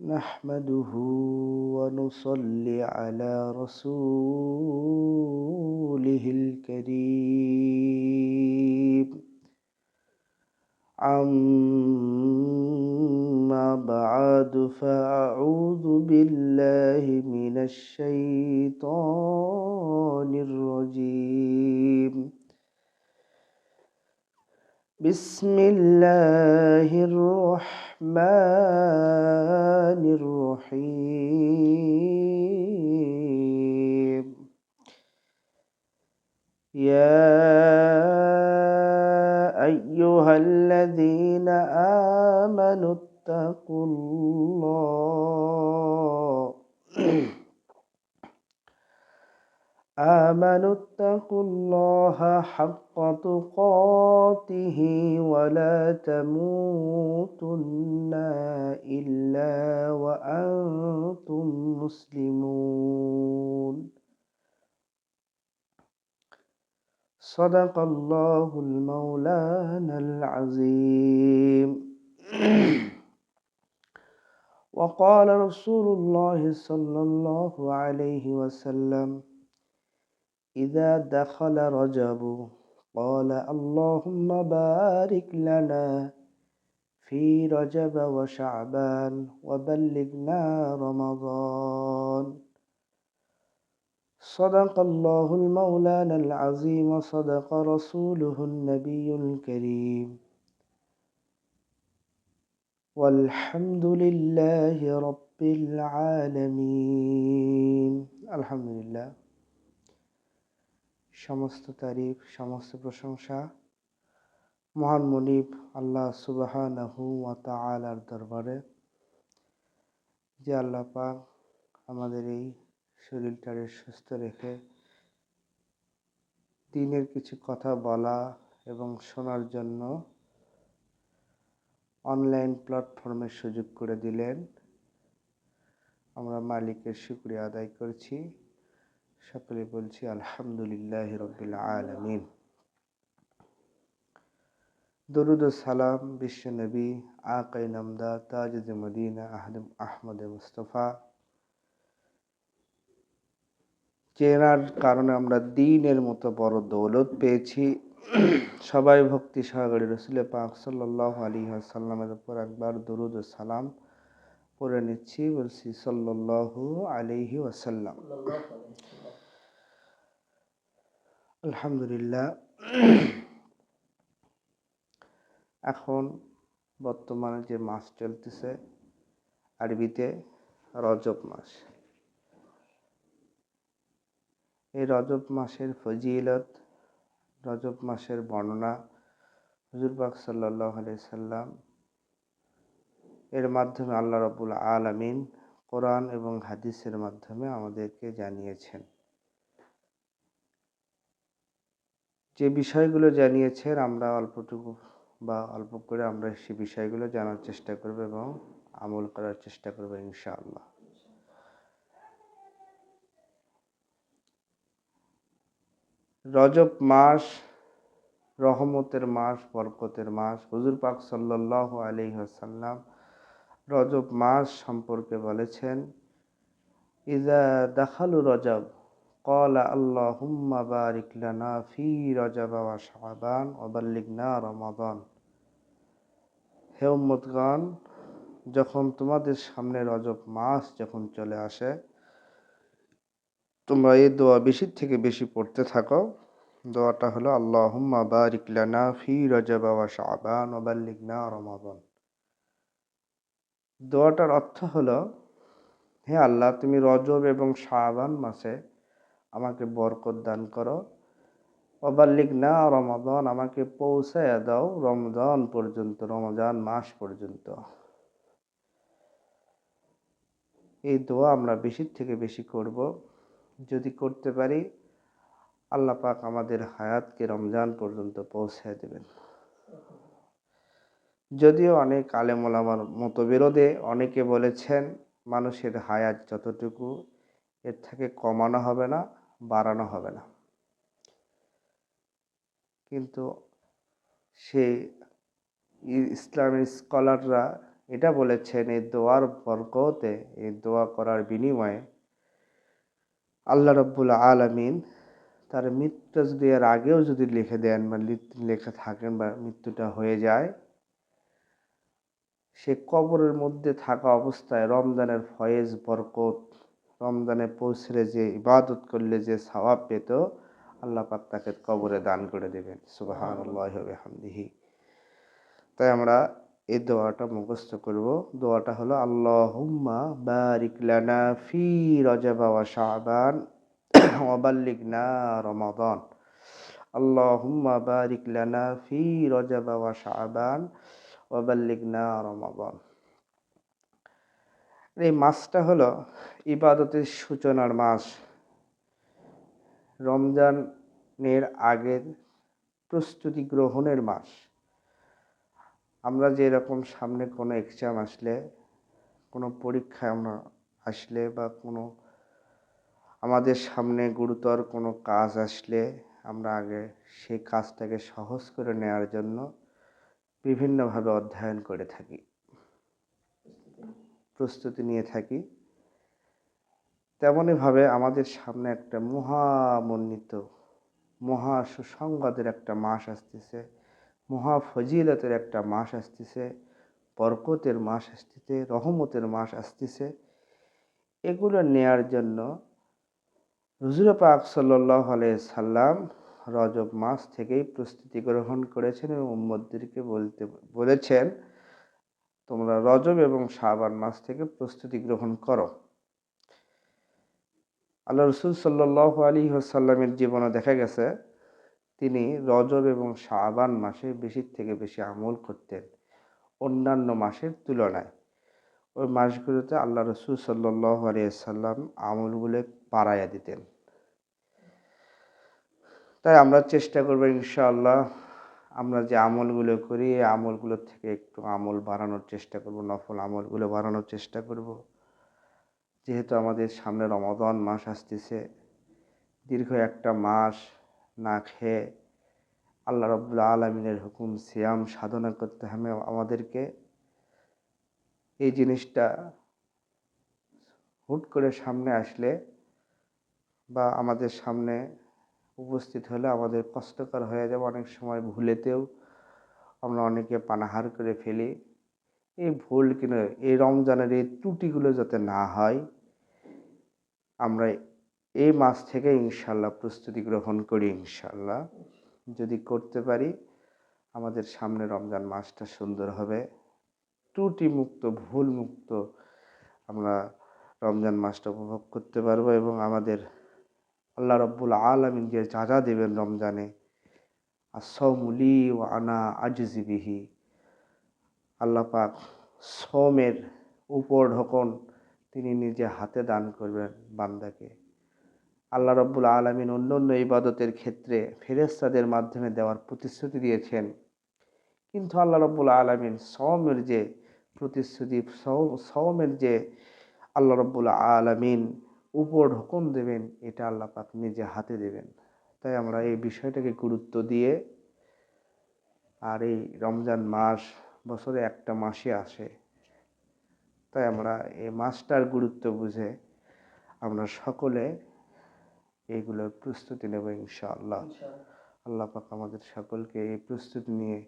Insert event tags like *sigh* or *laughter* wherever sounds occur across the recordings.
نحمده ونصلي على رسوله الكريم. أما بعد فأعوذ بالله من الشيطان الرجيم. بسم الله الرحمن الرحيم. يا أيها الذين آمنوا اتقوا الله. *clears throat* آمنوا اتقوا الله حق تقاته ولا تموتن إلا وأنتم مسلمون. صدق الله المولانا العظيم. وقال رسول الله صلى الله عليه وسلم إذا دخل رجب قال اللهم بارك لنا في رجب وشعبان وبلغنا رمضان. صدق الله المولانا العظيم وصدق رسوله النبي الكريم. والحمد لله رب العالمين. الحمد لله. সমস্ত তারিফ, সমস্ত প্রশংসা মহান মনিব আল্লাহ সুবাহানাহু ওয়া তাআলার দরবারে। যে আল্লাহ পাক আমাদের এই শরীরটারে সুস্থ রেখে দিনের কিছু কথা বলা এবং শোনার জন্য অনলাইন প্ল্যাটফর্মের সুযোগ করে দিলেন। আমরা মালিকের শুক্রিয়া আদায় করছি। সকলে বলছি, আলহামদুলিল্লাহ রবিল আলমিন। দরুদ সালাম বিশ্বনবী আকাই নামদা তাজদ মদিনা আহদম আহমদ মুস্তফা। চেনার কারণে আমরা দিনের মতো বড় দৌলত পেয়েছি। সবাই ভক্তি সহকারী রসুল পাক সাল্লাহ আলী সাল্লামের উপর একবার দরুদ সালাম পড়ে নিচ্ছি, বলছি সাল্লাহ আলিহি ওয়াসাল্লাম। আলহামদুলিল্লাহ। এখন বর্তমানে যে মাস চলতেছে, আরবিতে রজব মাস। এই রজব মাসের ফজিলত, রজব মাসের বর্ণনা হুজুরবাগ সাল্লাহ সাল্লাম এর মাধ্যমে আল্লাহ রবুল আলমিন কোরআন এবং হাদিসের মাধ্যমে আমাদেরকে জানিয়েছেন। যে বিষয়গুলো জানিয়েছেন, আমরা অল্পটুকু বা অল্প করে আমরা সে বিষয়গুলো জানার চেষ্টা করব এবং আমল করার চেষ্টা করব ইনশাআল্লাহ। রজব মাস, রহমতের মাস, বরকতের মাস, হুজুর পাক সাল্লাহ আলি আসাল্লাম রজব মাস সম্পর্কে বলেছেন ইজা দাখালু রজব। قال اللهم بارك لنا في رجب وشعبان وبلغنا رمضان হে উম্মতগণ যখন তোমাদের সামনে রজব মাস যখন চলে আসে তোমরা এই দোয়া বেশি থেকে বেশি পড়তে থাকো দোয়াটা হলো আল্লাহুম্মা বারিক লানা ফি রজব ওয়া শাবান ওয়া বাল্লিগনা রমাদান দোয়াটার অর্থ হলো হে আল্লাহ তুমি রজব এবং শাবান মাসে আমাকে বরকত দান করো। অবাল্লিক না রমাদান, আমাকে পৌঁছায় দাও রমজান পর্যন্ত, রমজান মাস পর্যন্ত। এই দোয়া আমরা বেশির থেকে বেশি করব। যদি করতে পারি, আল্লাহ পাক আমাদের হায়াতকে রমজান পর্যন্ত পৌঁছায় দেবেন। যদিও অনেক আলেমোলামার মতবিরোধে অনেকে বলেছেন, মানুষের হায়াত যতটুকু এর থেকে কমানো হবে না, বাড়ানো হবে না। কিন্তু সেই ইসলামের স্কলাররা এটা বলেছেন এই দোয়ার বরকতে এই দোয়া করার বিনিময়ে আল্লাহ রব্বুল আলমিন তার মৃত্যু যদি এর আগেও যদি লিখে দেন বা লেখা থাকেন বা মৃত্যুটা হয়ে যায়, সে কবরের মধ্যে থাকা অবস্থায় রমজানের ফয়েজ বরকত রমজানে পৌঁছলে যে ইবাদত করলে যে সওয়াব পেত, আল্লাহ পাক তাকে কবরে দান করে দেবেন। সুবাহান তাই আমরা এই দোয়াটা মুখস্থ করব। দোয়াটা হলো, আল্লাহুম্মা বারিক লানা ফি রজবা ওয়া শাবান ওয়া বাল্লিগনা রমাদান। আল্লাহুম্মা বারিক লানা ফি রজবা ওয়া শাবান ওয়া বাল্লিগনা রমাদান। এই মাসটা হলো ইবাদতের সূচনার মাস। রমজানের আগের প্রস্তুতি গ্রহণের মাস। আমরা যে এরকম সামনে কোনো এক্সাম আসলে, কোনো পরীক্ষায় আমরা আসলে বা কোনো আমাদের সামনে গুরুতর কোনো কাজ আসলে আমরা আগে সেই কাজটাকে সহজ করে নেওয়ার জন্য বিভিন্নভাবে অধ্যয়ন করে থাকি। প্রস্তুতি নিয়ে থাকি। তেমনইভাবে আমাদের সামনে একটা মহামন্বিত, মহা সুসংবাদের একটা মাস আসতেছে, মহা ফজিলতের একটা মাস আসতেছে, বরকতের মাস আসতেছে, রহমতের মাস আসতেছে। এগুলো নেয়ার জন্য রুজুর পাক সাল্লাহ সাল্লাম রজব মাস থেকেই প্রস্তুতি গ্রহণ করেছেন এবং উম্মদদেরকে বলতে, বলেছেন, তোমরা রজব এবং শাবান মাস থেকে প্রস্তুতি গ্রহণ করো। আল্লাহ রসুল সাল্লাহ আলী সাল্লামের জীবনে দেখা গেছে, তিনি রজব এবং শাবান মাসে বেশি থেকে বেশি আমল করতেন, অন্যান্য মাসের তুলনায়। ওই মাসগুলোতে আল্লাহ রসুল সাল্লাহ আলিয়াল্লাম আমলগুলো পাড়াইয়া দিতেন। তাই আমরা চেষ্টা করব ইনশাআল্লাহ আমরা যে আমলগুলো করি, এই আমলগুলোর থেকে একটু আমল বাড়ানোর চেষ্টা করব, নফল আমলগুলো বাড়ানোর চেষ্টা করব। যেহেতু আমাদের সামনে রমাদন মাস আসতেছে, দীর্ঘ একটা মাস না খেয়ে আল্লাহ রব্লা আলমিনের হুকুম, সিয়াম সাধনা করতে হবে আমাদেরকে। এই জিনিসটা হুট করে সামনে আসলে বা আমাদের সামনে উপস্থিত হলে আমাদের কষ্টকর হয়ে যাবে। অনেক সময় ভুলেতেও আমরা অনেকে পানাহার করে ফেলি। এই ভুল কিনা, এই রমজানের এই ত্রুটিগুলো যাতে না হয় আমরা এই মাস থেকে ইনশাল্লাহ প্রস্তুতি গ্রহণ করি ইনশাল্লাহ। যদি করতে পারি, আমাদের সামনে রমজান মাসটা সুন্দর হবে। ত্রুটি মুক্ত ভুল মুক্ত আমরা রমজান মাসটা উপভোগ করতে পারব এবং আমাদের আল্লাহ রব্বুল আলমিন যে যা যা দেবেন রমজানে আসমুলি ও আনা আজিবিহি আল্লাহ পাক সোমের উপর ঢকন তিনি নিজে হাতে দান করবেন বান্দাকে। আল্লাহ রব্বুল আলমিন অন্য অন্য ইবাদতের ক্ষেত্রে ফেরেস্তাদের মাধ্যমে দেওয়ার প্রতিশ্রুতি দিয়েছেন। কিন্তু আল্লাহ রব্বুল আলমিন সওমের যে প্রতিশ্রুতি সওমের যে আল্লাহ রব্বুল আলমিন উপর হুকুম দেবেন, এটা আল্লাহ পাক নিজে হাতে দেবেন। তাই আমরা এই বিষয়টাকে গুরুত্ব দিয়ে আর এই রমজান মাস বছরে একটা মাসে আসে। তাই আমরা এই মাসটার গুরুত্ব বুঝে আমরা সকলে এইগুলোর প্রস্তুতি নেব ইনশাআল্লাহ। আল্লাহ পাক আমাদের সকলকে এই প্রস্তুতি নিয়ে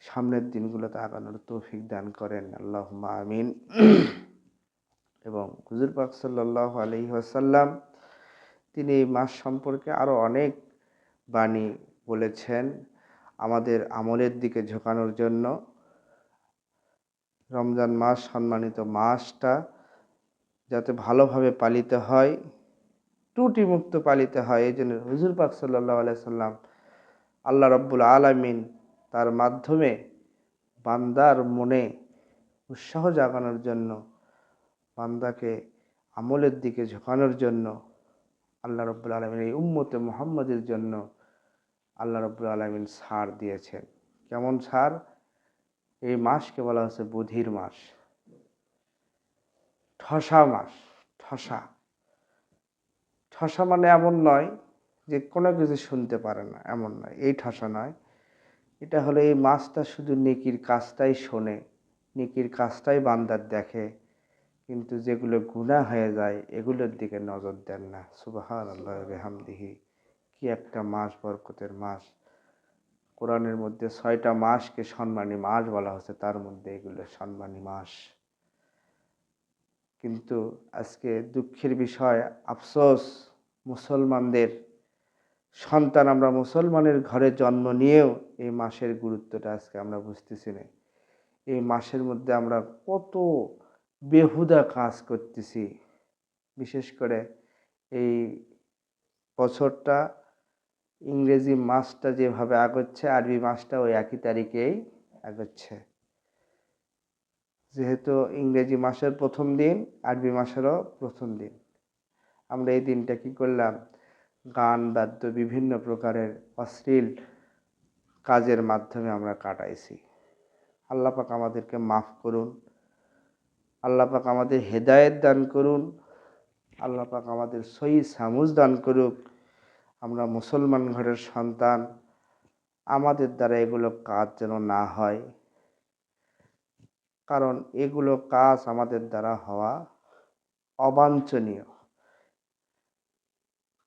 সামনের দিনগুলোতে আগানোর তৌফিক দান করেন। আল্লাহ আমিন। *clears throat* এবং হুজুর পাক সাল্লাহ আলহি আসাল্লাম তিনি এই মাস সম্পর্কে আরও অনেক বাণী বলেছেন। আমাদের আমলের দিকে ঝোঁকানোর জন্য রমজান মাস সম্মানিত মাসটা যাতে ভালোভাবে পালিত হয়, ত্রুটিমুক্ত পালিত হয়, এই জন্য হুজুর পাক সাল্লাহ আলাইসাল্লাম আল্লাহ রব্বুল আলমিন তার মাধ্যমে বান্দার মনে উৎসাহ জাগানোর জন্য, বান্দাকে আমলের দিকে ঝোঁকানোর জন্য আল্লাহ রব্বুল আলমিন, এই উম্মতে মোহাম্মদের জন্য আল্লাহ রব্বুল আলমিন সার দিয়েছেন। কেমন ছাড় এই মাসকে বলা হচ্ছে বুধির মাস। ঠসা মাস, ঠসা। ঠসা মানে এমন নয় যে কোনো কিছু শুনতে পারে না, এমন নয়। এই ঠসা নয়। এটা হলো এই মাছটা শুধু নেকির কাজটাই শোনে, নেকির কাজটাই বান্দার দেখে, কিন্তু যেগুলো গুণা হয়ে যায়, এগুলোর দিকে নজর দেন না। সুবাহান আল্লাহ রেহামদিহি কি একটা মাস, বরকতের মাস। কোরআনের মধ্যে ছয়টা মাসকে সম্মানী মাস বলা হচ্ছে, তার মধ্যে এগুলো সম্মানী মাস। কিন্তু আজকে দুঃখের বিষয়, আফসোস, মুসলমানদের সন্তান আমরা মুসলমানের ঘরে জন্ম নিয়েও এই মাসের গুরুত্বটা আজকে আমরা বুঝতেছি না। এই মাসের মধ্যে আমরা কত বেহুদা কাজ করতেছি। বিশেষ করে এই বছরটা ইংরেজি মাসটা যেভাবে আগাচ্ছে, আরবি মাসটা ওই একই তারিখেই আগাচ্ছে। যেহেতু ইংরেজি মাসের প্রথম দিন, আরবি মাসেরও প্রথম দিন। আমরা এই দিনটা কি করলাম? গান, বাদ্য বিভিন্ন প্রকারের অশ্লীল কাজের মাধ্যমে আমরা কাটাইছি। আল্লাপাক আমাদেরকে মাফ করুন। আল্লাপাক আমাদের হেদায়েত দান করুন। আল্লাপাক আমাদের সই সামুজ দান করুক। আমরা মুসলমান ঘরের সন্তান, আমাদের দ্বারা এগুলো কাজ যেন না হয়। কারণ এগুলো কাজ আমাদের দ্বারা হওয়া অবাঞ্ছনীয়।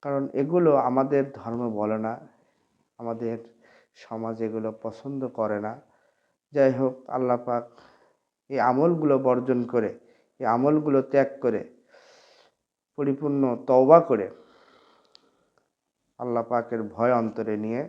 কারণ এগুলো আমাদের ধর্ম বলে না, আমাদের সমাজ এগুলো পছন্দ করে না। যাই হোক, আল্লাহ পাক এই আমলগুলো বর্জন করে, এই আমলগুলো ত্যাগ করে, পরিপূর্ণ তওবা করে আল্লাহ পাকের ভয় অন্তরে নিয়ে